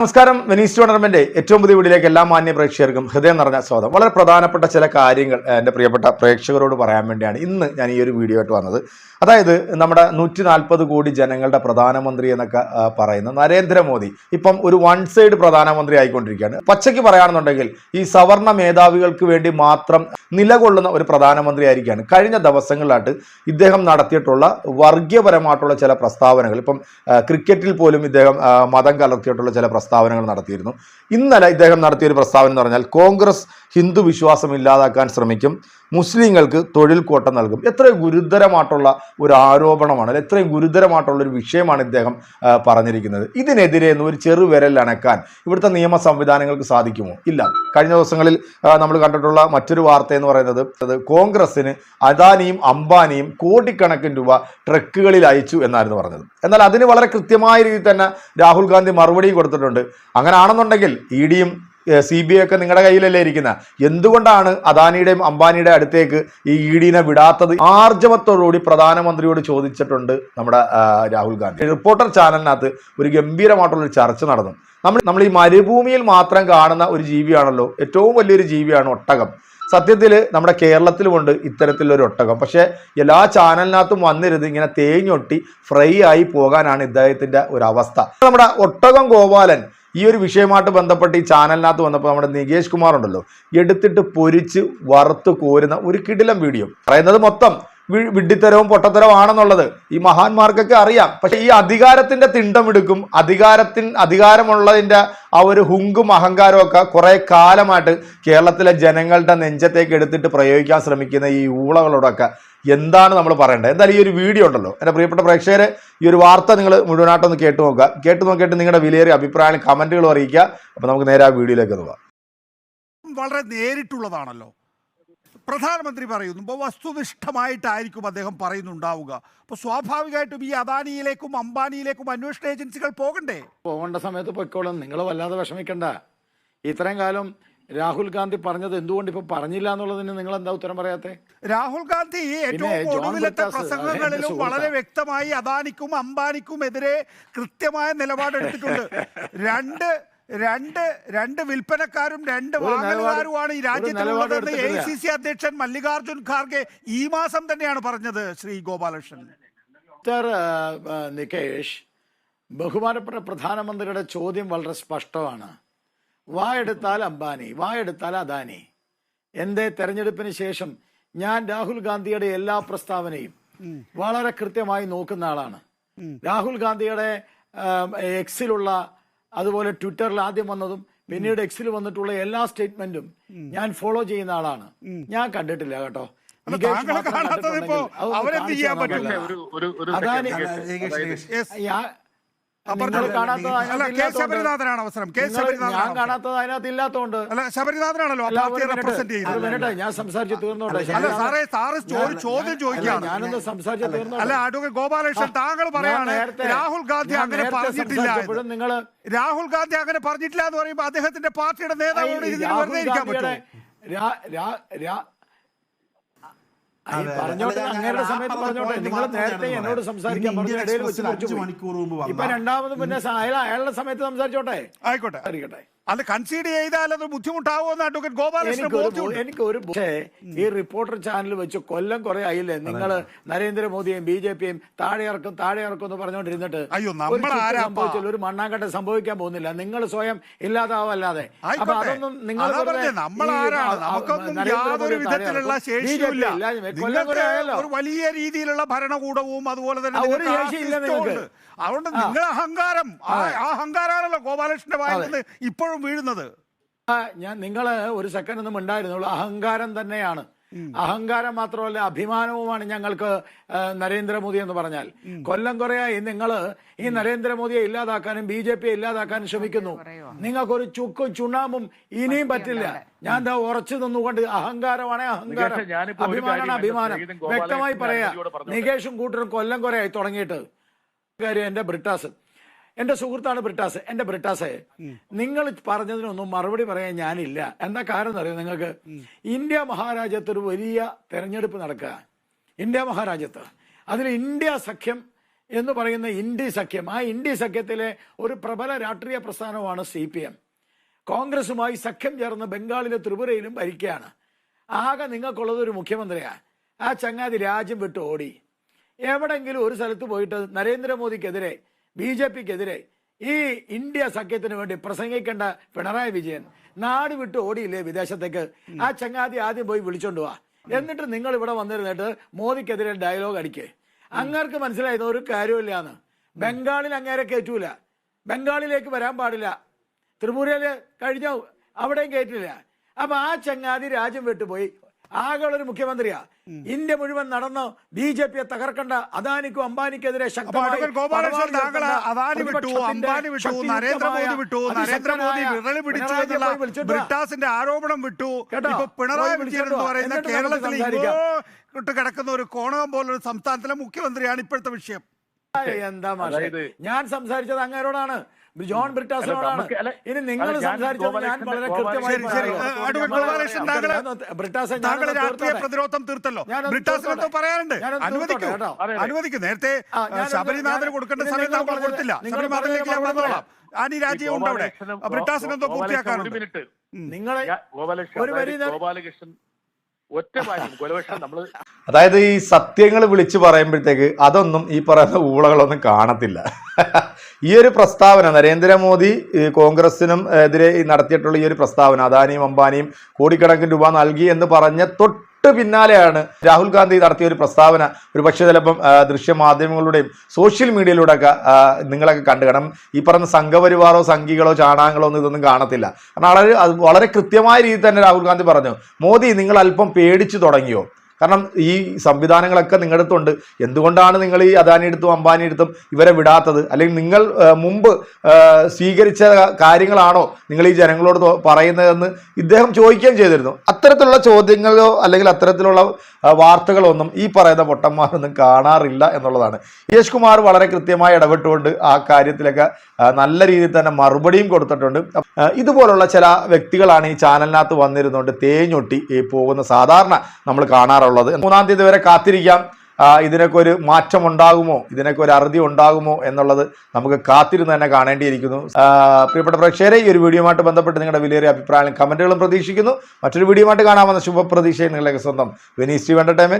നമസ്കാരം. Venice tournament ഏറ്റവും പുതിയ വീടിലേക്ക് എല്ലാ മാന്യ പ്രേക്ഷകർക്കും ഹൃദയം നിറഞ്ഞ സ്വാഗതം. വളരെ പ്രധാനപ്പെട്ട ചില കാര്യങ്ങൾ എന്റെ പ്രിയപ്പെട്ട പ്രേക്ഷകരോട് പറയാൻ വേണ്ടിയാണ് ഇന്ന് ഞാൻ ഈ ഒരു വീഡിയോ ആയിട്ട് വന്നത്. അതായത് നമ്മുടെ നൂറ്റി നാൽപ്പത് കോടി ജനങ്ങളുടെ പ്രധാനമന്ത്രി എന്നൊക്കെ പറയുന്ന നരേന്ദ്രമോദി ഇപ്പം ഒരു വൺ സൈഡ് പ്രധാനമന്ത്രി ആയിക്കൊണ്ടിരിക്കുകയാണ്. പച്ചയ്ക്ക് പറയുകയാണെന്നുണ്ടെങ്കിൽ ഈ സവർണ മേധാവികൾക്ക് വേണ്ടി മാത്രം നിലകൊള്ളുന്ന ഒരു പ്രധാനമന്ത്രി ആയിരിക്കുകയാണ്. കഴിഞ്ഞ ദിവസങ്ങളിലായിട്ട് ഇദ്ദേഹം നടത്തിയിട്ടുള്ള വർഗീയപരമായിട്ടുള്ള ചില പ്രസ്താവനകൾ ഇപ്പം ക്രിക്കറ്റിൽ പോലും ഇദ്ദേഹം മതം കലർത്തിയിട്ടുള്ള ചില പ്രസ്താവനകൾ നടത്തിയിരുന്നു. ഇന്നലെ ഇദ്ദേഹം നടത്തിയ ഒരു പ്രസ്താവന എന്ന് പറഞ്ഞാൽ കോൺഗ്രസ് ഹിന്ദു വിശ്വാസം ഇല്ലാതാക്കാൻ ശ്രമിക്കും. മുസ്ലിങ്ങൾക്ക് തൊഴിൽ കോട്ട നൽകും. എത്രയും ഗുരുതരമായിട്ടുള്ള ഒരു ആരോപണമാണ് അല്ലെ എത്രയും ഗുരുതരമായിട്ടുള്ള ഒരു വിഷയമാണ് ഇദ്ദേഹം പറഞ്ഞിരിക്കുന്നത്. ഇതിനെതിരെ എന്ന് ഒരു ചെറുവിരൽ അണക്കാൻ ഇവിടുത്തെ നിയമ സംവിധാനങ്ങൾക്ക് സാധിക്കുമോ? ഇല്ല. കഴിഞ്ഞ ദിവസങ്ങളിൽ നമ്മൾ കണ്ടിട്ടുള്ള മറ്റൊരു വാർത്ത എന്ന് പറയുന്നത് അത് അദാനിയും അംബാനിയും കോടിക്കണക്കിന് രൂപ ട്രക്കുകളിൽ അയച്ചു എന്നായിരുന്നു പറഞ്ഞത്. എന്നാൽ അതിന് വളരെ കൃത്യമായ രീതിയിൽ തന്നെ രാഹുൽ ഗാന്ധി മറുപടി കൊടുത്തിട്ടുണ്ട്. അങ്ങനെ ആണെന്നുണ്ടെങ്കിൽ ഇ ഡിയും സി ബി ഐ ഒക്കെ നിങ്ങളുടെ കയ്യിലല്ലേ ഇരിക്കുന്ന? എന്തുകൊണ്ടാണ് അദാനിയുടെയും അംബാനിയുടെ അടുത്തേക്ക് ഈ ഇ ഡിനെ വിടാത്തത്? ആർജവത്തോടുകൂടി പ്രധാനമന്ത്രിയോട് ചോദിച്ചിട്ടുണ്ട് നമ്മുടെ രാഹുൽ ഗാന്ധി. റിപ്പോർട്ടർ ചാനലിനകത്ത് ഒരു ഗംഭീരമായിട്ടുള്ള ഒരു ചർച്ച നടന്നു. നമ്മൾ നമ്മൾ ഈ മരുഭൂമിയിൽ മാത്രം കാണുന്ന ഒരു ജീവിയാണല്ലോ ഏറ്റവും വലിയൊരു ജീവിയാണ് ഒട്ടകം. സത്യത്തിൽ നമ്മുടെ കേരളത്തിലുമുണ്ട് ഇത്തരത്തിലൊരു ഒട്ടകം. പക്ഷേ എല്ലാ ചാനലിനകത്തും വന്നിരുന്ന് ഇങ്ങനെ തേഞ്ഞൊട്ടി ഫ്രൈ ആയി പോകാനാണ് ഇദ്ദേഹത്തിന്റെ ഒരു അവസ്ഥ നമ്മുടെ ഒട്ടകം ഗോപാലൻ ഈ ഒരു വിഷയമായിട്ട് ബന്ധപ്പെട്ട് ഈ ചാനലിനകത്ത് വന്നപ്പോൾ നമ്മുടെ നികേഷ് കുമാർ ഉണ്ടല്ലോ എടുത്തിട്ട് പൊരിച്ച് വറുത്ത് കോരുന്ന ഒരു കിടിലം വീഡിയോ. പറയുന്നത് മൊത്തം വിഡ്ഢിത്തരവും പൊട്ടത്തരവും ആണെന്നുള്ളത് ഈ മഹാന്മാർക്കൊക്കെ അറിയാം. പക്ഷെ ഈ അധികാരത്തിന്റെ തിണ്ടമെടുക്കും അധികാരത്തിൻ അധികാരമുള്ളതിന്റെ ആ ഒരു ഹുങ്കും അഹങ്കാരവും ഒക്കെ കുറെ കാലമായിട്ട് കേരളത്തിലെ ജനങ്ങളുടെ നെഞ്ചത്തേക്ക് എടുത്തിട്ട് പ്രയോഗിക്കാൻ ശ്രമിക്കുന്ന ഈ ഊളകളോടൊക്കെ എന്താണ് നമ്മൾ പറയേണ്ടത്? എന്തായാലും ഈ ഒരു വീഡിയോ ഉണ്ടല്ലോ. എന്റെ പ്രിയപ്പെട്ട പ്രേക്ഷകരെ ഈ ഒരു വാർത്ത നിങ്ങൾ മുഴുവനായിട്ടൊന്ന് കേട്ട് നോക്കുക. കേട്ട് നോക്കിയിട്ട് നിങ്ങളുടെ വിലയേറിയ അഭിപ്രായങ്ങൾ കമന്റുകൾ അറിയിക്കുക. അപ്പോൾ നമുക്ക് നേരെ ആ വീഡിയോയിലേക്ക് പോകാം. വളരെ നേരിട്ടുള്ളതാണല്ലോ. പ്രധാനമന്ത്രി പറയുന്നു ഇപ്പോൾ വസ്തുനിഷ്ഠമായിട്ടായിരിക്കും അദ്ദേഹം പറയുന്നുണ്ടാവുക. അപ്പോൾ സ്വാഭാവികമായിട്ടും ഈ അദാനിയിലേക്കും അംബാനിയിലേക്കും അന്വേഷണ ഏജൻസികൾ പോകണ്ടേ? പോകേണ്ട സമയത്ത് പൊയ്ക്കോളും. നിങ്ങൾ വല്ലാതെ വിഷമിക്കണ്ട. ഇത്രയും കാലം രാഹുൽ ഗാന്ധി പറഞ്ഞത് എന്തുകൊണ്ട് ഇപ്പൊ പറഞ്ഞില്ല എന്നുള്ളതിന് നിങ്ങൾ എന്താ ഉത്തരം പറയാത്തെ? രാഹുൽ ഗാന്ധി ഏറ്റവും ഒടുവിലത്തെ പ്രസംഗങ്ങളിലും വളരെ വ്യക്തമായി അദാനിക്കും അംബാനിക്കും എതിരെ കൃത്യമായ നിലപാടെടുത്തിട്ടുണ്ട്. രണ്ട് രണ്ട് രണ്ട് വിൽപ്പനക്കാരും രണ്ട് വാങ്ങലുകാരുമാണ് ഈ രാജ്യത്തിലുള്ളതെന്ന് എ സി സി അധ്യക്ഷൻ മല്ലികാർജുൻ ഖാർഗെ ഈ മാസം തന്നെയാണ് പറഞ്ഞത് ശ്രീ ഗോപാലകൃഷ്ണൻ. മിസ്റ്റർ നികേഷ് ബഹുമാനപ്പെട്ട പ്രധാനമന്ത്രിയുടെ ചോദ്യം വളരെ സ്പഷ്ടമാണ്. വായെടുത്താൽ അംബാനി വായെടുത്താൽ അദാനി. എന്റെ തെരഞ്ഞെടുപ്പിന് ശേഷം ഞാൻ രാഹുൽ ഗാന്ധിയുടെ എല്ലാ പ്രസ്താവനയും വളരെ കൃത്യമായി നോക്കുന്ന ആളാണ്. രാഹുൽ ഗാന്ധിയുടെ എക്സിലുള്ള അതുപോലെ ട്വിറ്ററിൽ ആദ്യം വന്നതും പിന്നീട് എക്സിൽ വന്നിട്ടുള്ള എല്ലാ സ്റ്റേറ്റ്മെന്റും ഞാൻ ഫോളോ ചെയ്യുന്ന ആളാണ്. ഞാൻ കണ്ടിട്ടില്ല കേട്ടോ. അതാണ് അദാനി- ശബരിനാഥനാണ് അവസരം. കെ നിങ്ങൾ- ഞാൻ അവസരം. കാണാത്തത് അതിനകത്ത് ഇല്ലാത്തതുകൊണ്ട് അല്ല ശബരിനാഥനാണല്ലോ. ആ അല്ല, പാർട്ടിയെ റെപ്രസെന്റ് ചെയ്യുന്നത്. ഞാൻ സംസാരിച്ച് തീർന്നോട്ടെ. അല്ല സാറേ സാറ് ചോ- ചോദ്യം അല്ല, ചോദിക്കുകയാണ്. ഞാനൊന്ന് സംസാരിച്ച് തീർന്നോട്ടെ. അല്ല അഡ്വക്കേറ്റ് ഗോപാലകൃഷ്ണൻ താങ്കൾ പറയാണ് രാഹുൽ ഗാന്ധി അങ്ങനെ പറഞ്ഞിട്ടില്ല നിങ്ങൾ രാഹുൽ ഗാന്ധി അങ്ങനെ പറഞ്ഞിട്ടില്ല എന്ന് പറയുമ്പോൾ അദ്ദേഹത്തിന്റെ പാർട്ടിയുടെ നേതാവ് വെറുതെ ഇരിക്കാൻ പറ്റുമോ. പറഞ്ഞോട്ടെ അങ്ങയുടെ സമയത്ത് പറഞ്ഞോട്ടെ നിങ്ങൾ നേരത്തെ എന്നോട്. സംസാരിക്കാൻ പറഞ്ഞു ഇടയിൽ വെച്ച്. മണിക്കൂർ മുമ്പ് ഇപ്പൊ രണ്ടാമത് പിന്നെ അയാളുടെ സമയത്ത് സംസാരിച്ചോട്ടെ? ആയിക്കോട്ടെ. അറിയട്ടെ അല്ല കൺസീഡ് ചെയ്താൽ അത് ബുദ്ധിമുട്ടാവുമെന്ന് അഡ്വക്കേറ്റ് ഗോപാലകൃഷ്ണൻ എനിക്ക് ഒരു ഈ റിപ്പോർട്ടർ ചാനൽ വെച്ച് കൊല്ലം കുറെ ആയില്ലേ? നിങ്ങൾ നരേന്ദ്രമോദിയും ബി ജെ പിയും താഴെ ഇറക്കും താഴെ ഇറക്കും എന്ന് പറഞ്ഞുകൊണ്ടിരുന്നിട്ട് അയ്യോ, സംഭവിച്ചില്ല, ഒരു മണ്ണാങ്കട്ട സംഭവിക്കാൻ പോകുന്നില്ല. നിങ്ങൾ സ്വയം ഇല്ലാതാവല്ലാതെ. അപ്പൊ അതൊന്നും നിങ്ങൾ അതാ വലിയ രീതിയിലുള്ള ഭരണകൂടവും അതുപോലെ തന്നെ. അതുകൊണ്ട്. നിങ്ങൾ അഹങ്കാരം. ആ അഹങ്കാരമാണല്ലോ അഹങ്കാരാണല്ലോ ഗോപാലകൃഷ്ണന്റെ വായിൽ നിന്ന് ഇപ്പോഴും വീഴുന്നത്? ഞാൻ നിങ്ങൾ ഒരു സെക്കൻഡ് ഒന്നും ഉണ്ടായിരുന്നുള്ളൂ അഹങ്കാരം തന്നെയാണ്. അഹങ്കാരം മാത്രമല്ല അഭിമാനവുമാണ് ഞങ്ങൾക്ക് നരേന്ദ്രമോദി എന്ന് പറഞ്ഞാൽ. കൊല്ലം കുറയായി. നിങ്ങൾ ഈ നരേന്ദ്രമോദിയെ ഇല്ലാതാക്കാനും ബി ജെ പിയെ ഇല്ലാതാക്കാനും ശ്രമിക്കുന്നു. നിങ്ങൾക്കൊരു ചുക്കും ചുണ്ണാമ്പും ഇനിയും പറ്റില്ല ഞാൻ എന്താ ഉറച്ചു നിന്നുകൊണ്ട് അഹങ്കാരമാണ് അഹങ്കാരം. അഭിമാനമാണ് അഭിമാനം. വ്യക്തമായി പറയാ. നികേഷും കൂട്ടരും കൊല്ലം കുറയായി തുടങ്ങിയിട്ട്. കാര്യം എന്റെ ബ്രിട്ടാസ്. എന്റെ സുഹൃത്താണ് ബ്രിട്ടാസ് എന്റെ ബ്രിട്ടാസെ നിങ്ങൾ പറഞ്ഞതിനൊന്നും മറുപടി പറയാൻ ഞാനില്ല. എന്താ കാരണം അറിയോ നിങ്ങൾക്ക്? ഇന്ത്യ മഹാരാജ്യത്ത് ഒരു വലിയ തെരഞ്ഞെടുപ്പ് നടക്കുക. ഇന്ത്യ മഹാരാജ്യത്ത്. അതിൽ ഇന്ത്യ സഖ്യം എന്ന് പറയുന്ന ഇന്ത്യ സഖ്യം. ആ ഇന്ത്യ സഖ്യത്തിലെ ഒരു പ്രബല രാഷ്ട്രീയ പ്രസ്ഥാനമാണ് സി പി എം. കോൺഗ്രസുമായി സഖ്യം ചേർന്ന് ബംഗാളിലെ ത്രിപുരയിലും ഭരിക്കുകയാണ്. ആകെ നിങ്ങൾക്കുള്ളത് ഒരു മുഖ്യമന്ത്രിയാണ് ആ ചങ്ങാതി രാജ്യം വിട്ട് ഓടി. എവിടെങ്കിലും ഒരു സ്ഥലത്ത് പോയിട്ട് നരേന്ദ്രമോദിക്കെതിരെ ബി ജെ പിക്കെതിരെ ഈ ഇന്ത്യ സഖ്യത്തിന് വേണ്ടി പ്രസംഗിക്കേണ്ട പിണറായി വിജയൻ നാട് വിട്ട് ഓടിയില്ലേ വിദേശത്തേക്ക്? ആ ചങ്ങാതി ആദ്യം പോയി വിളിച്ചോണ്ട് പോവാ എന്നിട്ട് നിങ്ങൾ ഇവിടെ വന്നിരുന്നിട്ട് മോദിക്കെതിരെ ഡയലോഗ് അടിക്കേ. അങ്ങേർക്ക് മനസ്സിലായത് ഒരു കാര്യമില്ലാന്ന് ബംഗാളിൽ അങ്ങേരെ കയറ്റൂല ബംഗാളിലേക്ക് വരാൻ പാടില്ല. ത്രിപുരയിൽ കഴിഞ്ഞ? അവിടെയും കയറ്റില്ല അപ്പൊ ആ ചങ്ങാതി രാജ്യം വിട്ടുപോയി. ആകെയുള്ള ഒരു മുഖ്യമന്ത്രിയാ ഇന്ത്യ മുഴുവൻ നടന്ന് ബി ജെ പിയെ തകർക്കണ്ട. അദാനിക്കും അംബാനിക്കെതിരെ. ബ്രിട്ടാസിന്റെ ആരോപണം വിട്ടു? പിണറായി വിജയൻ എന്ന് പറയുന്ന കേരളത്തിലെ കിടക്കുന്ന ഒരു കോണകം പോലൊരു സംസ്ഥാനത്തിലെ മുഖ്യമന്ത്രിയാണ് ഇപ്പോഴത്തെ വിഷയം. എന്താ മാഷെ? ഞാൻ സംസാരിച്ചത് അങ്ങേരോടാണ്. ജോൺ ബ്രിട്ടാസിനോടാണ് ഇനി നിങ്ങൾ സംസാരിച്ചത് ഞാൻ വളരെ കൃത്യമായി ബ്രിട്ടാസെ രാഷ്ട്രീയ പ്രതിരോധം തീർത്തല്ലോ. ബ്രിട്ടാസിന്. പറയാനുണ്ട്. അനുവദിക്കൂ. അനുവദിക്കും. നേരത്തെ ആ, ഞാനൊന്ന് ശബരിനാഥന് ഞാൻ- കൊടുക്കേണ്ട ഇനി സമയത്ത് നിങ്ങൾ നമ്മൾ പറഞ്ഞത് കൊടുത്തില്ല. ശബരിനാഥനിലേക്ക് ഞാൻ വന്നോളാം. ആനി രാജ്യം ഉണ്ട് അവിടെ ഗോപാലകൃഷ്ണനും ബ്രിട്ടാസിന് ഒരു പൂർത്തിയാക്കാനുണ്ട് മിനിറ്റ് നിങ്ങളെ ഒരു വരി ഗോപാലകൃഷ്ണൻ നമ്മൾ അതായത് ഈ സത്യങ്ങൾ വിളിച്ചു പറയുമ്പോഴത്തേക്ക് അതൊന്നും ഈ പറയുന്ന ഊളകളൊന്നും കാണത്തില്ല. ഈ ഒരു പ്രസ്താവന നരേന്ദ്രമോദി കോൺഗ്രസിനും എതിരെ നടത്തിയിട്ടുള്ള ഈ ഒരു പ്രസ്താവന അദാനിയും അംബാനിയും കോടിക്കണക്കിന് രൂപ നൽകി എന്ന് പറഞ്ഞ തൊട്ട് പിന്നാലെയാണ് രാഹുൽ ഗാന്ധി നടത്തിയ ഒരു പ്രസ്താവന. ഒരു പക്ഷേ ചിലപ്പം ദൃശ്യമാധ്യമങ്ങളുടെയും സോഷ്യൽ മീഡിയയിലൂടെ ഒക്കെ നിങ്ങളൊക്കെ കണ്ടു കാരണം ഈ പറഞ്ഞ സംഘപരിവാറോ സംഘികളോ ചാണാങ്ങളോ ഒന്നും ഇതൊന്നും കാണത്തില്ല. കാരണം വളരെ വളരെ കൃത്യമായ രീതിയിൽ തന്നെ രാഹുൽ ഗാന്ധി പറഞ്ഞു. മോദി നിങ്ങൾ അല്പം പേടിച്ചു തുടങ്ങിയോ? കാരണം ഈ സംവിധാനങ്ങളൊക്കെ നിങ്ങളുടെ അടുത്തുണ്ട്. എന്തുകൊണ്ടാണ് നിങ്ങൾ ഈ അദാനി എടുത്തും അംബാനി എടുത്തും ഇവരെ വിടാത്തത്? അല്ലെങ്കിൽ നിങ്ങൾ മുമ്പ് സ്വീകരിച്ച കാര്യങ്ങളാണോ നിങ്ങൾ ഈ ജനങ്ങളോട് പറയുന്നതെന്ന് ഇദ്ദേഹം ചോദിക്കുകയും ചെയ്തിരുന്നു. അത്തരത്തിലുള്ള ചോദ്യങ്ങളോ അല്ലെങ്കിൽ അത്തരത്തിലുള്ള വാർത്തകളൊന്നും ഈ പറയുന്ന പൊട്ടന്മാരൊന്നും കാണാറില്ല എന്നുള്ളതാണ്. യേശ് കുമാർ വളരെ കൃത്യമായി ഇടപെട്ടുകൊണ്ട് ആ കാര്യത്തിലൊക്കെ നല്ല രീതിയിൽ തന്നെ മറുപടിയും കൊടുത്തിട്ടുണ്ട്. ഇതുപോലുള്ള ചില വ്യക്തികളാണ് ഈ ചാനലിനകത്ത് വന്നിരുന്നുകൊണ്ട് തേഞ്ഞൊട്ടി പോകുന്ന സാധാരണ നമ്മൾ കാണാറുള്ളത്. മൂന്നാം തീയതി വരെ കാത്തിരിക്കാം. ഇതിനൊക്കെ ഒരു മാറ്റം ഉണ്ടാകുമോ ഇതിനൊക്കെ ഒരു അറുതി ഉണ്ടാകുമോ എന്നുള്ളത് നമുക്ക് കാത്തിരുന്ന് തന്നെ കാണേണ്ടിയിരിക്കുന്നു. പ്രിയപ്പെട്ട പ്രേക്ഷകരെ ഈ ഒരു വീഡിയോയുമായിട്ട് ബന്ധപ്പെട്ട് നിങ്ങളുടെ വിലയേറിയ അഭിപ്രായങ്ങളും കമന്റുകളും പ്രതീക്ഷിക്കുന്നു. മറ്റൊരു വീഡിയോയുമായിട്ട് കാണാമെന്ന ശുഭപ്രതീക്ഷയും നിങ്ങളുടെ സ്വന്തം വെനീസ് ടി എന്റർടൈൻമെന്റ്